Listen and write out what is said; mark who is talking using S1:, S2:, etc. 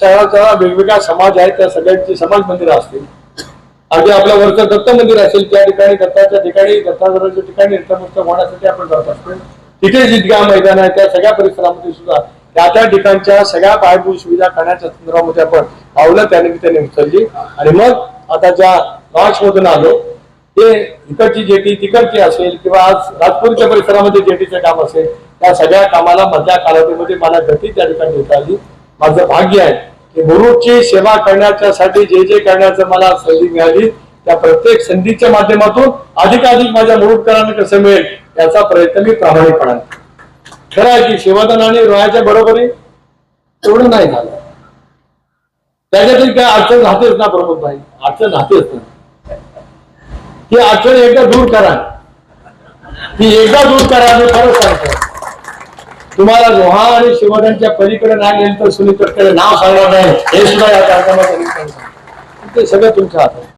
S1: शहराचा वेगवेगळा समाज आहे त्या सगळ्यांची समाज मंदिरं असतील. अगदी आपल्या वरचं दत्त मंदिर असेल त्या ठिकाणी दत्ताच्या ठिकाणी दत्ताधराच्या ठिकाणी होण्यासाठी आपण जात असतो तिथे जितक्या मैदान आहे त्या सगळ्या परिसरामध्ये सुद्धा त्या त्या ठिकाणच्या सगळ्या पायाभूत सुविधा करण्याच्या संदर्भामध्ये आपण पावलं त्या उचलली. आणि मग आता ज्या लॉन्च मधून आलो ते इकडची जेटी तिकडची असेल किंवा आज नागपूरच्या परिसरामध्ये जेटीचं काम असेल त्या सगळ्या कामाला मधल्या कालावधीमध्ये मला गती त्या ठिकाणी देता आली. माझं भाग्य आहे गुरुची सेवा करण्याच्यासाठी जे जे करण्याचं मला संधी मिळाली त्या प्रत्येक संधीच्या माध्यमातून अधिकाधिक माझ्या मुरुडकरांना कसं मिळेल याचा प्रयत्न मी प्रामाणिकपणा खरं आहे की शिवधन आणि रोयाच्या बरोबरी एवढं नाही झालं. त्याच्यातही काय अडचण राहतेच ना प्रमोद भाई अडचण राहतेच ना. ती अडचण एकदा दूर करा. ती एकदा दूर करा मी खरंच सांगतो. तुम्हाला रोहा आणि शिवधनच्या पलीकडे नाही गेलं तर सुनील तटकरे नाव सांगणार नाही हे सुद्धा या कार्यक्रमात ते सगळं तुमच्या हातात आहे.